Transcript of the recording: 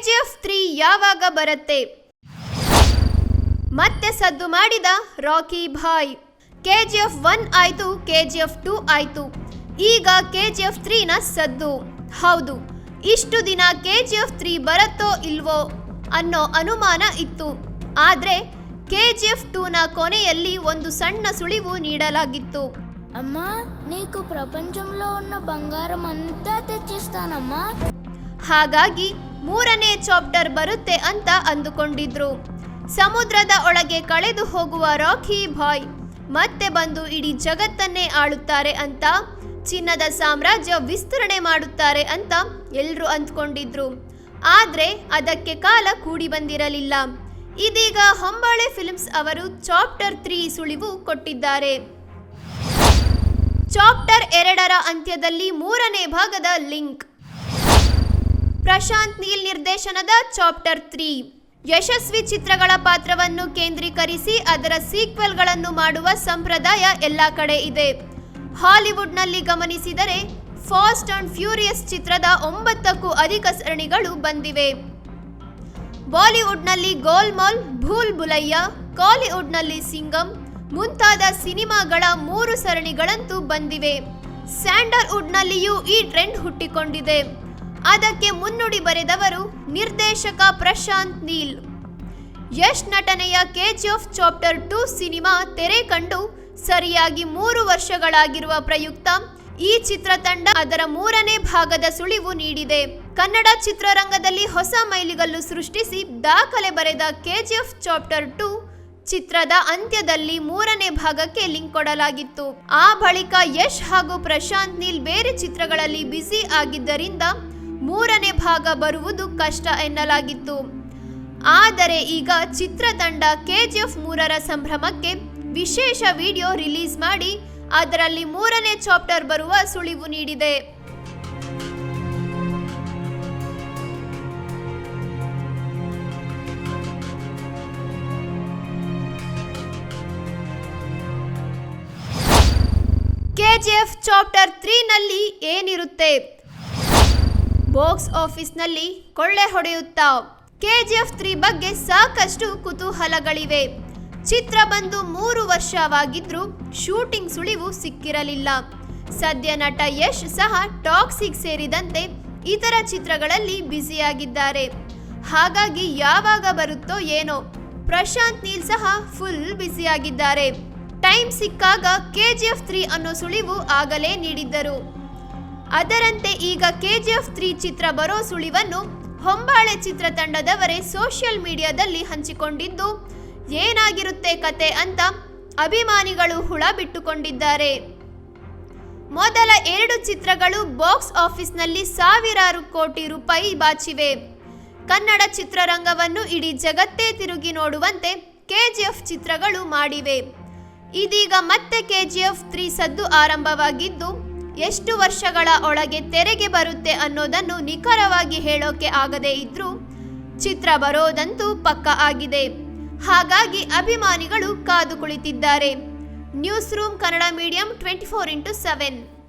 KGF three ಯಾವಾಗ ಬರುತ್ತೆ ಮತ್ತೆ ಸದ್ದು ಮಾಡಿದ ರಾಕಿ ಭಾಯ್ ಕೆಜಿಎಫ್ ಒನ್ ಆಯ್ತು ಕೆಜಿಎಫ್ ಟೂ ಆಯ್ತು ಈಗ ಕೆಜಿಎಫ್ ತ್ರೀನ ಸದ್ದು ಹೌದು ಇಷ್ಟು ದಿನ ಕೆಜಿಎಫ್ ತ್ರೀ ಬರುತ್ತೋ ಇಲ್ವೋ ಅನ್ನೋ ಅನುಮಾನ ಇತ್ತು ಆದ್ರೆ ಕೆಜಿಎಫ್ ಟೂನ ಕೊನೆಯಲ್ಲಿ ಒಂದು ಸಣ್ಣ ಸುಳಿವು ನೀಡಲಾಗಿತ್ತು అమ్మా నీకు ప్రపంచంలో ఉన్న బంగారం అంతా తెచ్చిస్తానమ్మా ಹಾಗಾಗಿ ಮೂರನೇ ಚಾಪ್ಟರ್ ಬರುತ್ತೆ ಅಂತ ಅಂದುಕೊಂಡಿದ್ರು. ಸಮುದ್ರದ ಒಳಗೆ ಕಳೆದು ಹೋಗುವ ರಾಕಿ ಬಾಯ್, ಮತ್ತೆ ಬಂದು ಇಡೀ ಜಗತ್ತನ್ನೇ ಆಳುತ್ತಾರೆ ಅಂತ, ಚಿನ್ನದ ಸಾಮ್ರಾಜ್ಯ ವಿಸ್ತರಣೆ ಮಾಡುತ್ತಾರೆ ಅಂತ ಎಲ್ಲರೂ ಅಂದ್ಕೊಂಡಿದ್ರು. ಆದ್ರೆ ಅದಕ್ಕೆ ಕಾಲ ಕೂಡಿ ಬಂದಿರಲಿಲ್ಲ. ಇದೀಗ ಹೊಂಬಾಳೆ ಫಿಲ್ಮ್ಸ್ ಅವರು ಚಾಪ್ಟರ್ ತ್ರೀ ಸುಳಿವು ಕೊಟ್ಟಿದ್ದಾರೆ. ಚಾಪ್ಟರ್ ಎರಡರ ಅಂತ್ಯದಲ್ಲಿ ಮೂರನೇ ಭಾಗದ ಲಿಂಕ್. ಪ್ರಶಾಂತ್ ನೀಲ್ ನಿರ್ದೇಶನದ ಚಾಪ್ಟರ್ ತ್ರೀ. ಯಶಸ್ವಿ ಚಿತ್ರಗಳ ಪಾತ್ರವನ್ನು ಕೇಂದ್ರೀಕರಿಸಿ ಅದರ ಸೀಕ್ವೆಲ್ಗಳನ್ನು ಮಾಡುವ ಸಂಪ್ರದಾಯ ಎಲ್ಲ ಕಡೆ ಇದೆ. ಹಾಲಿವುಡ್ನಲ್ಲಿ ಗಮನಿಸಿದರೆ ಫಾಸ್ಟ್ ಅಂಡ್ ಫ್ಯೂರಿಯಸ್ ಚಿತ್ರದ ಒಂಬತ್ತಕ್ಕೂ ಅಧಿಕ ಸರಣಿಗಳು ಬಂದಿವೆ. ಬಾಲಿವುಡ್ನಲ್ಲಿ ಗೋಲ್ಮಾಲ್ ಭೂಲ್ ಬುಲಯ್ಯ ಕಾಲಿವುಡ್ನಲ್ಲಿ ಸಿಂಗಂ, ಮುಂತಾದ ಸಿನಿಮಾಗಳ ಮೂರು ಸರಣಿಗಳಂತೂ ಬಂದಿವೆ. ಸ್ಯಾಂಡಲ್ವುಡ್ನಲ್ಲಿಯೂ ಈ ಟ್ರೆಂಡ್ ಹುಟ್ಟಿಕೊಂಡಿದೆ. ಅದಕ್ಕೆ ಮುನ್ನುಡಿ ಬರೆದವರು ನಿರ್ದೇಶಕ ಪ್ರಶಾಂತ್ ನೀಲ್. ಯಶ್ ನಟನೆಯ ಕೆಜಿಎಫ್ ಚಾಪ್ಟರ್ ಟು ಸಿನಿಮಾ ತೆರೆ ಕಂಡು ಸರಿಯಾಗಿ ಮೂರು ವರ್ಷಗಳಾಗಿರುವ ಪ್ರಯುಕ್ತ ಈ ಚಿತ್ರತಂಡ ಅದರ ಮೂರನೇ ಭಾಗದ ಸುಳಿವು ನೀಡಿದೆ. ಕನ್ನಡ ಚಿತ್ರರಂಗದಲ್ಲಿ ಹೊಸ ಮೈಲಿಗಲ್ಲು ಸೃಷ್ಟಿಸಿ ದಾಖಲೆ ಬರೆದ ಕೆಜಿಎಫ್ ಚಾಪ್ಟರ್ ಟು ಚಿತ್ರದ ಅಂತ್ಯದಲ್ಲಿ ಮೂರನೇ ಭಾಗಕ್ಕೆ ಲಿಂಕ್ ಕೊಡಲಾಗಿತ್ತು. ಆ ಬಳಿಕ ಯಶ್ ಹಾಗೂ ಪ್ರಶಾಂತ್ ನೀಲ್ ಬೇರೆ ಚಿತ್ರಗಳಲ್ಲಿ ಬ್ಯುಸಿ ಆಗಿದ್ದರಿಂದ ಮೂರನೇ ಭಾಗ ಬರುವುದು ಕಷ್ಟ ಎನ್ನಲಾಗಿತ್ತು. ಆದರೆ ಈಗ ಚಿತ್ರತಂಡ ಕೆಜಿಎಫ್ ಮೂರರ ಸಂಭ್ರಮಕ್ಕೆ ವಿಶೇಷ ವಿಡಿಯೋ ರಿಲೀಸ್ ಮಾಡಿ ಅದರಲ್ಲಿ ಮೂರನೇ ಚಾಪ್ಟರ್ ಬರುವ ಸುಳಿವು ನೀಡಿದೆ. ಕೆಜಿಎಫ್ ಚಾಪ್ಟರ್ ತ್ರೀನಲ್ಲಿ ಏನಿರುತ್ತೆ? ಬಾಕ್ಸ್ ಆಫೀಸ್ನಲ್ಲಿ ಕೊಳ್ಳೆ ಹೊಡೆಯುತ್ತಾ ಕೆಜಿಎಫ್ ತ್ರೀ ಬಗ್ಗೆ ಸಾಕಷ್ಟು ಕುತೂಹಲಗಳಿವೆ ಚಿತ್ರ ಬಂದು ಮೂರು ವರ್ಷವಾಗಿದ್ರೂ ಶೂಟಿಂಗ್ ಸುಳಿವು ಸಿಕ್ಕಿರಲಿಲ್ಲ. ಸದ್ಯ ನಟ ಯಶ್ ಸಹ ಟಾಕ್ಸಿಕ್ ಸೇರಿದಂತೆ ಇತರ ಚಿತ್ರಗಳಲ್ಲಿ ಬ್ಯುಸಿಯಾಗಿದ್ದಾರೆ. ಹಾಗಾಗಿ ಯಾವಾಗ ಬರುತ್ತೋ ಏನೋ, ಪ್ರಶಾಂತ್ ನೀಲ್ ಸಹ ಫುಲ್ ಬ್ಯುಸಿಯಾಗಿದ್ದಾರೆ. ಟೈಮ್ ಸಿಕ್ಕಾಗ ಕೆಜಿಎಫ್ ತ್ರೀ ಅನ್ನೋ ಸುಳಿವು ಆಗಲೇ ನೀಡಿದ್ದರು. ಅದರಂತೆ ಈಗ ಕೆಜಿಎಫ್ ತ್ರೀ ಚಿತ್ರ ಬರೋ ಸುಳಿವನ್ನು ಹೊಂಬಾಳೆ ಚಿತ್ರತಂಡದವರೇ ಸೋಷಿಯಲ್ ಮೀಡಿಯಾದಲ್ಲಿ ಹಂಚಿಕೊಂಡಿದ್ದು, ಏನಾಗಿರುತ್ತೆ ಕತೆ ಅಂತ ಅಭಿಮಾನಿಗಳು ಹುಳ ಬಿಟ್ಟುಕೊಂಡಿದ್ದಾರೆ. ಮೊದಲ ಎರಡು ಚಿತ್ರಗಳು ಬಾಕ್ಸ್ ಆಫೀಸ್ನಲ್ಲಿ ಸಾವಿರಾರು ಕೋಟಿ ರೂಪಾಯಿ ಬಾಚಿವೆ. ಕನ್ನಡ ಚಿತ್ರರಂಗವನ್ನು ಇಡೀ ಜಗತ್ತೇ ತಿರುಗಿ ನೋಡುವಂತೆ ಕೆಜಿಎಫ್ ಚಿತ್ರಗಳು ಮಾಡಿವೆ. ಇದೀಗ ಮತ್ತೆ ಕೆಜಿಎಫ್ ತ್ರೀ ಸದ್ದು ಆರಂಭವಾಗಿದ್ದು ಎಷ್ಟು ವರ್ಷಗಳ ಒಳಗೆ ತೆರೆಗೆ ಬರುತ್ತೆ ಅನ್ನೋದನ್ನು ನಿಖರವಾಗಿ ಹೇಳೋಕೆ ಆಗದೇ ಇದ್ರೂ ಚಿತ್ರ ಬರೋದಂತೂ ಪಕ್ಕ ಆಗಿದೆ. ಹಾಗಾಗಿ ಅಭಿಮಾನಿಗಳು ಕಾದು ಕುಳಿತಿದ್ದಾರೆ. News room Kannada medium twenty four into seven